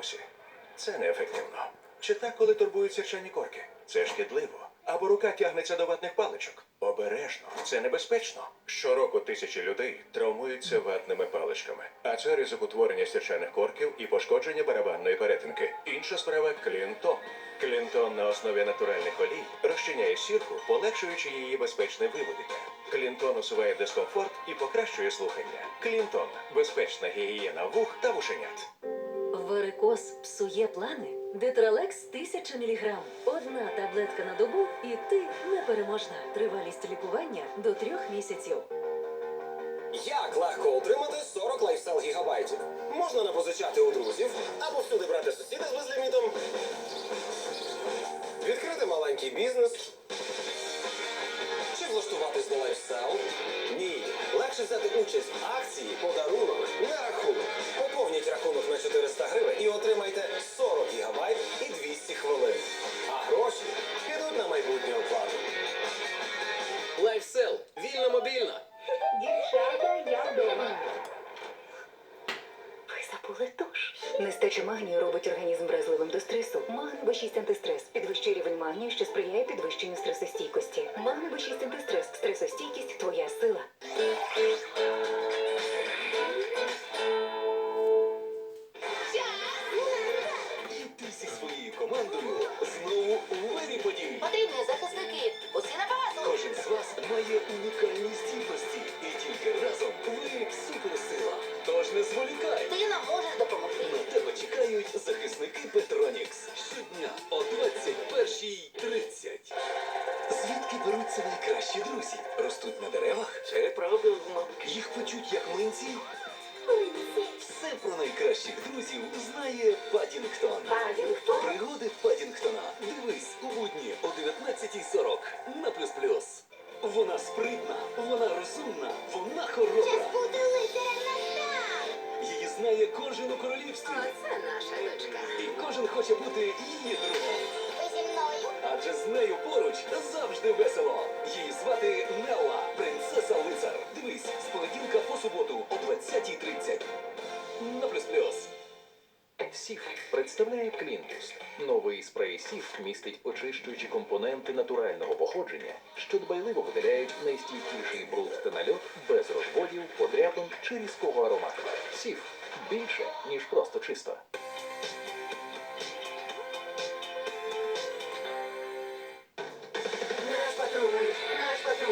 бабусі. Це неефективно. Чи так, коли турбують сірчані корки? Це шкідливо. Або рука тягнеться до ватних паличок. Обережно, це небезпечно. Щороку тисячі людей травмуються ватними паличками, а це ризик утворення сірчаних корків і пошкодження барабанної перетинки. Інша справа клінтон. Клінтон на основі натуральних олій розчиняє сірку, полегшуючи її безпечне виведення. Клінтон усуває дискомфорт і покращує слухання. Клінтон безпечна гігієна вух та вушенят. Варикоз псує плани. Детралекс 1000 мг. Одна таблетка на добу, і ти непереможна. Тривалість лікування до трьох місяців. Як легко отримати 40 лайфстайл гігабайтів? Можна не позичати у друзів або всюди брати сусіда з безлімітом. Відкрити маленький бізнес. Чи влаштуватись на лайфстайл? Ні. Легше взяти участь в акції подарунок на рахунок. Поповніть Ви забули туш. Нестача магнію робить організм вразливим до стресу. Магне Б6 антистрес підвищує рівень магнію, що сприяє підвищенню стресостійкості. Магне Б6 антистрес. Стресостійкість Їх печуть як млинці? Все про найкращих друзів знає Падінгтон. Падінгтон? Пригоди Падінгтона. Дивись у будні о 19.40 на плюс плюс. Вона спритна, вона розумна, вона хороша. Її знає кожен у королівстві. Оце наша дочка. І кожен хоче бути її другом. Ви зі мною? Адже з нею поруч завжди весело. Її звати Нелла, Сіф представляє Клінтус. Новий спрей Сіф містить очищуючі компоненти натурального походження, що дбайливо видаляють найстійкіший бруд та нальот без розводів, подряпин чи різкого аромату. Сіф більше, ніж просто чисто.